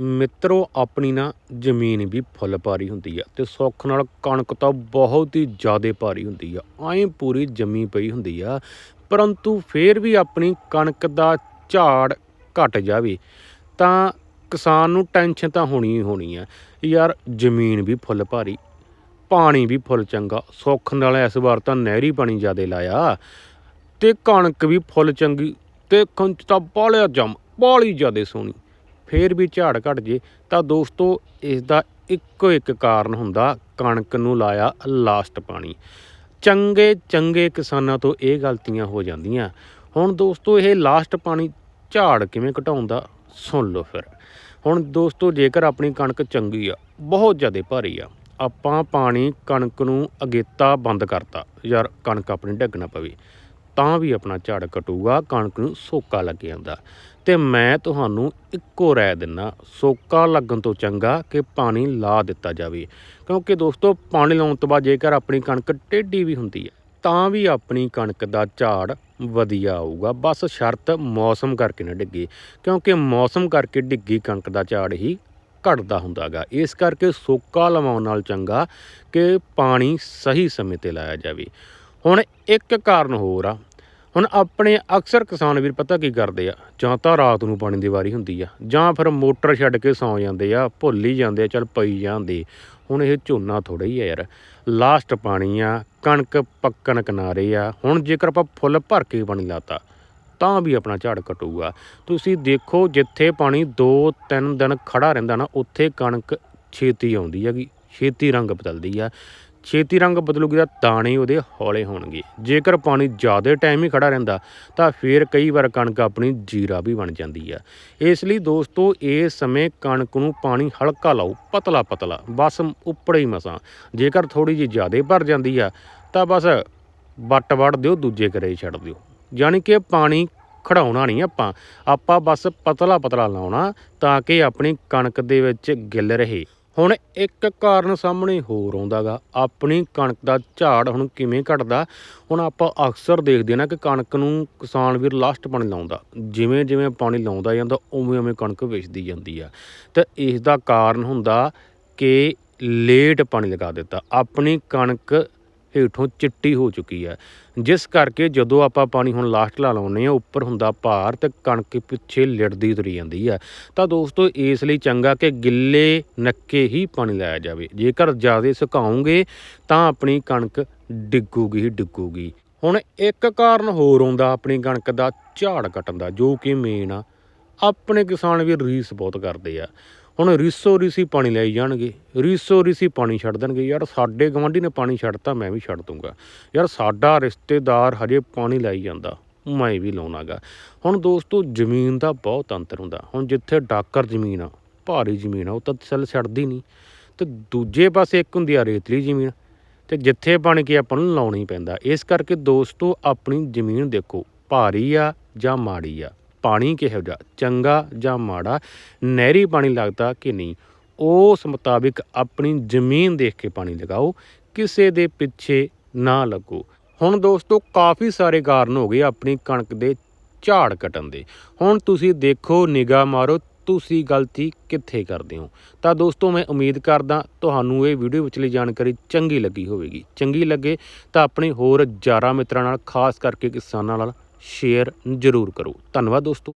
ਮਿੱਤਰੋ, ਆਪਣੀ ਨਾ ਜ਼ਮੀਨ ਵੀ ਫੁੱਲ ਭਾਰੀ ਹੁੰਦੀ ਆ ਤੇ ਸੁੱਖ ਨਾਲ ਕਣਕ ਤਾਂ ਬਹੁਤ ਹੀ ਜ਼ਿਆਦਾ ਭਾਰੀ ਹੁੰਦੀ ਆ। ਐਂ ਪੂਰੀ ਜਮੀ ਪਈ ਹੁੰਦੀ ਆ, ਪਰੰਤੂ ਫੇਰ ਵੀ ਆਪਣੀ ਕਣਕ ਦਾ ਝਾੜ ਘਟ ਜਾਵੇ ਤਾਂ ਕਿਸਾਨ ਨੂੰ ਟੈਨਸ਼ਨ ਤਾਂ ਹੋਣੀ ਹੀ ਹੋਣੀ ਆ। ਯਾਰ, ਜ਼ਮੀਨ ਵੀ ਫੁੱਲ ਭਾਰੀ, ਪਾਣੀ ਵੀ ਫੁੱਲ ਚੰਗਾ, ਸੁੱਖ ਨਾਲ ਇਸ ਵਾਰ ਤਾਂ ਨਹਿਰੀ ਪਾਣੀ ਜ਼ਿਆਦਾ ਲਾਇਆ ਤੇ ਕਣਕ ਵੀ ਫੁੱਲ ਚੰਗੀ, ਤੇ ਕੰਚ ਤਾਂ ਬਾਲਿਆ ਜੰਮ ਬਾਲੀ ਜ਼ਿਆਦਾ ਸੋਹਣੀ। ਫੇਰ ਵੀ ਝਾੜ ਘਟ ਜੇ, ਤਾਂ ਦੋਸਤੋ ਇਸ ਦਾ ਇੱਕੋ ਇੱਕ ਕਾਰਨ ਹੁੰਦਾ ਕਣਕ ਨੂੰ ਲਾਇਆ ਲਾਸਟ ਪਾਣੀ। ਚੰਗੇ ਚੰਗੇ ਕਿਸਾਨਾਂ ਤੋਂ ਇਹ ਗਲਤੀਆਂ ਹੋ ਜਾਂਦੀਆਂ। ਹੁਣ ਦੋਸਤੋ ਇਹ ਲਾਸਟ ਪਾਣੀ ਝਾੜ ਕਿਵੇਂ ਘਟਾਉਂਦਾ ਸੁਣ ਲਓ ਫਿਰ। ਹੁਣ ਦੋਸਤੋ ਜੇਕਰ ਆਪਣੀ ਕਣਕ ਚੰਗੀ ਆ, ਬਹੁਤ ਜ਼ਿਆਦਾ ਭਾਰੀ ਆ, ਆਪਾਂ ਪਾਣੀ ਕਣਕ ਨੂੰ ਅਗੇਤਾ ਬੰਦ ਕਰਤਾ, ਯਾਰ ਕਣਕ ਆਪਣੀ ਡੱਗਣਾ ਪਵੇ, ਤਾਂ ਵੀ ਆਪਣਾ ਝਾੜ ਘਟੂਗਾ, ਕਣਕ ਨੂੰ ਸੋਕਾ ਲੱਗ ਜਾਂਦਾ। ਤੇ ਮੈਂ ਤੁਹਾਨੂੰ ਇੱਕੋ ਰਾਏ ਦਿੰਨਾ ਸੋਕਾ ਲੱਗਣ ਤੋਂ ਚੰਗਾ ਕਿ ਪਾਣੀ ਲਾ ਦਿੱਤਾ ਜਾਵੇ। ਕਿਉਂਕਿ ਦੋਸਤੋ, ਪਾਣੀ ਲਾਉਣ ਤੋਂ ਬਾਅਦ ਜੇਕਰ ਆਪਣੀ ਕਣਕ ਟੇਢੀ ਵੀ ਹੁੰਦੀ ਹੈ, ਤਾਂ ਵੀ ਆਪਣੀ ਕਣਕ ਦਾ ਝਾੜ ਵਧੀਆ ਆਊਗਾ। ਬਸ ਸ਼ਰਤ ਮੌਸਮ ਕਰਕੇ ਨਾ ਡਿੱਗੇ, ਕਿਉਂਕਿ ਮੌਸਮ ਕਰਕੇ ਡਿੱਗੀ ਕਣਕ ਦਾ ਝਾੜ ਹੀ ਘਟਦਾ ਹੁੰਦਾਗਾ। ਇਸ ਕਰਕੇ ਸੋਕਾ ਲਵਾਉਣ ਨਾਲ ਚੰਗਾ ਕਿ ਪਾਣੀ ਸਹੀ ਸਮੇਂ ਤੇ ਲਾਇਆ ਜਾਵੇ। ਹੁਣ ਇੱਕ ਕਾਰਨ ਹੋਰ ਆ ਹੁਣ ਆਪਣੇ ਅਕਸਰ ਕਿਸਾਨ ਵੀਰ ਪਤਾ ਕੀ ਕਰਦੇ ਆ? ਜਾਂ ਤਾਂ ਰਾਤ ਨੂੰ ਪਾਣੀ ਦੀ ਵਾਰੀ ਹੁੰਦੀ ਆ, ਜਾਂ ਫਿਰ ਮੋਟਰ ਛੱਡ ਕੇ ਸੌਂ ਜਾਂਦੇ ਆ, ਭੁੱਲ ਹੀ ਜਾਂਦੇ ਆ, ਚਲ ਪਈ ਜਾਂਦੇ। ਹੁਣ ਇਹ ਝੋਨਾ ਥੋੜਾ ਹੀ ਆ ਯਾਰ। ਲਾਸਟ ਪਾਣੀ ਆ, ਕਣਕ ਪੱਕਣ ਕਿਨਾਰੇ ਆ। ਹੁਣ ਜੇਕਰ ਆਪਾਂ ਫੁੱਲ ਭਰ ਕੇ ਪਾਣੀ ਲਾਤਾ, ਤਾਂ ਵੀ ਆਪਣਾ ਝਾੜ ਕਟੂਗਾ ਤੁਸੀਂ ਦੇਖੋ, ਜਿੱਥੇ ਪਾਣੀ 2-3 ਦਿਨ ਖੜਾ ਰਹਿੰਦਾ ਨਾ, ਉੱਥੇ ਕਣਕ ਛੇਤੀ ਆਉਂਦੀ ਹੈਗੀ, ਛੇਤੀ ਰੰਗ ਬਦਲਦੀ ਆ। ਛੇਤੀ ਰੰਗ ਬਦਲੂਗੀ ਤਾਂ ਦਾਣੇ ਉਹਦੇ ਹੌਲੇ ਹੋਣਗੇ। ਜੇਕਰ ਪਾਣੀ ਜ਼ਿਆਦਾ ਟਾਈਮ ਹੀ ਖੜਾ ਰਹਿੰਦਾ, ਤਾਂ ਫਿਰ ਕਈ ਵਾਰ ਕਣਕ ਆਪਣੀ ਜੀਰਾ ਵੀ ਬਣ ਜਾਂਦੀ ਆ। ਇਸ ਲਈ ਦੋਸਤੋ ਇਸ ਸਮੇਂ ਕਣਕ ਨੂੰ ਪਾਣੀ ਹਲਕਾ ਲਾਓ, ਪਤਲਾ ਪਤਲਾ, ਬਸ ਉੱਪੜੇ ਹੀ ਮਸਾਂ। ਜੇਕਰ ਥੋੜੀ ਜਿਹੀ ਜ਼ਿਆਦਾ ਭਰ ਜਾਂਦੀ ਆ, ਤਾਂ ਬਸ ਵੱਟ ਵੱਟ ਦਿਓ, ਦੂਜੇ ਕਰੇ ਹੀ ਛੱਡ ਦਿਓ। ਯਾਨੀ ਕਿ ਪਾਣੀ ਖੜਾਉਣਾ ਨਹੀਂ ਆਪਾਂ ਆਪਾਂ ਬਸ ਪਤਲਾ ਪਤਲਾ ਲਾਉਣਾ ਤਾਂ ਕਿ ਆਪਣੀ ਕਣਕ ਦੇ ਵਿੱਚ ਗਿੱਲ ਰਹੇ। ਹੁਣ ਇੱਕ ਕਾਰਨ ਸਾਹਮਣੇ ਹੋਰ ਆਉਂਦਾਗਾ। ਆਪਣੀ ਕਣਕ ਦਾ ਝਾੜ ਹੁਣ ਕਿਵੇਂ ਘਟਦਾ? ਹੁਣ ਆਪਾਂ ਅਕਸਰ ਦੇਖਦੇ ਨਾ ਕਿ ਕਣਕ ਨੂੰ ਕਿਸਾਨ ਵੀਰ ਲਾਸਟ ਪਾਣੀ ਲਾਉਂਦਾ। ਜਿਵੇਂ ਜਿਵੇਂ ਪਾਣੀ ਲਾਉਂਦਾ ਜਾਂਦਾ, ਉਵੇਂ ਉਵੇਂ ਕਣਕ ਵੇਚਦੀ ਜਾਂਦੀ ਆ। ਤੇ ਇਸ ਦਾ ਕਾਰਨ ਹੁੰਦਾ ਕਿ ਲੇਟ ਪਾਣੀ ਲਗਾ ਦਿੱਤਾ। ਆਪਣੀ ਕਣਕ ਹੇਠੋਂ ਚਿੱਟੀ ਹੋ ਚੁੱਕੀ ਹੈ। ਜਿਸ ਕਰਕੇ ਜਦੋਂ ਆਪਾਂ ਪਾਣੀ ਹੁਣ ਲਾਸਟ ਲਾ ਲਾਉਂਦੇ ਆ ਉੱਪਰ ਹੁੰਦਾ ਭਾਰ ਤੇ ਕਣਕ ਪਿੱਛੇ ਲਿੜਦੀ ਤੁਰੀ ਜਾਂਦੀ ਹੈ। ਤਾਂ ਦੋਸਤੋ, ਇਸ ਲਈ ਚੰਗਾ ਕਿ ਗਿੱਲੇ ਨੱਕੇ ਹੀ ਪਾਣੀ ਲਾਇਆ ਜਾਵੇ। ਜੇਕਰ ਜ਼ਿਆਦਾ ਸੁਕਾਉਂਗੇ, ਤਾਂ ਆਪਣੀ ਕਣਕ ਡਿੱਗੂਗੀ ਹੀ ਡਿੱਗੂਗੀ। ਹੁਣ ਇੱਕ ਕਾਰਨ ਹੋਰ ਆਉਂਦਾ, ਆਪਣੀ ਕਣਕ ਦਾ ਝਾੜ ਕੱਟਣ ਦਾ, ਜੋ ਕਿ ਮੇਨ ਆ, ਆਪਣੇ ਕਿਸਾਨ ਵੀ ਰੀਸ ਬਹੁਤ ਕਰਦੇ ਆ। ਹੁਣ ਰੀਸੋ ਰੀਸੀ ਪਾਣੀ ਲਈ ਜਾਣਗੇ। ਰੀਸੋ ਰੀਸੀ ਪਾਣੀ ਛੱਡ ਦੇਣਗੇ। ਯਾਰ ਸਾਡੇ ਗਵਾਂਢੀ ਨੇ ਪਾਣੀ ਛੱਡਤਾ, ਮੈਂ ਵੀ ਛੱਡ ਦੂੰਗਾ। ਯਾਰ ਸਾਡਾ ਰਿਸ਼ਤੇਦਾਰ ਹਜੇ ਪਾਣੀ ਲਾਈ ਜਾਂਦਾ, ਮੈਂ ਵੀ ਲਾਉਣਾਗਾ। ਹੁਣ ਦੋਸਤੋ, ਜ਼ਮੀਨ ਦਾ ਬਹੁਤ ਅੰਤਰ ਹੁੰਦਾ। ਹੁਣ ਜਿੱਥੇ ਡਾਕਰ ਜ਼ਮੀਨ ਆ, ਭਾਰੀ ਜ਼ਮੀਨ ਆ, ਉਹ ਤਾਂ ਸੈੱਲ ਛੱਡਦੀ ਨਹੀਂ। ਤੇ ਦੂਜੇ ਪਾਸੇ ਇੱਕ ਹੁੰਦੀ ਆ ਰੇਤਲੀ ਜ਼ਮੀਨ, ਤੇ ਜਿੱਥੇ ਪਾਣੀ ਕੀ ਆਪਾਂ ਨੂੰ ਲਾਉਣਾ ਹੀ ਪੈਂਦਾ। ਇਸ ਕਰਕੇ ਦੋਸਤੋ, ਆਪਣੀ ਜ਼ਮੀਨ ਦੇਖੋ, ਭਾਰੀ ਆ ਜਾਂ ਮਾੜੀ ਆ। ਪਾਣੀ ਕਿਹੋ ਜਿਹਾ, ਚੰਗਾ ਜਾਂ ਮਾੜਾ, ਨਹਿਰੀ ਪਾਣੀ ਲੱਗਦਾ ਕਿ ਨਹੀਂ, ਉਸ ਮੁਤਾਬਿਕ ਆਪਣੀ ਜ਼ਮੀਨ ਦੇਖ ਕੇ ਪਾਣੀ ਲਗਾਓ, ਕਿਸੇ ਦੇ ਪਿੱਛੇ ਨਾ ਲੱਗੋ। ਹੁਣ ਦੋਸਤੋ, ਕਾਫੀ ਸਾਰੇ ਕਾਰਨ ਹੋ ਗਏ ਆਪਣੀ ਕਣਕ ਦੇ ਝਾੜ ਕਟਣ ਦੇ। ਹੁਣ ਤੁਸੀਂ ਦੇਖੋ, ਨਿਗਾਹ ਮਾਰੋ, ਤੁਸੀਂ ਗਲਤੀ ਕਿੱਥੇ ਕਰਦੇ ਹੋ। ਤਾਂ ਦੋਸਤੋ, ਮੈਂ ਉਮੀਦ ਕਰਦਾ ਤੁਹਾਨੂੰ ਇਹ ਵੀਡੀਓ ਵਿਚਲੀ ਜਾਣਕਾਰੀ ਚੰਗੀ ਲੱਗੀ ਹੋਵੇਗੀ। ਚੰਗੀ ਲੱਗੇ ਤਾਂ ਆਪਣੇ ਹੋਰ ਯਾਰਾਂ ਮਿੱਤਰਾਂ ਨਾਲ, ਖਾਸ ਕਰਕੇ ਕਿਸਾਨਾਂ ਨਾਲ ਸ਼ੇਅਰ ਜ਼ਰੂਰ ਕਰੋ। ਧੰਨਵਾਦ ਦੋਸਤੋ।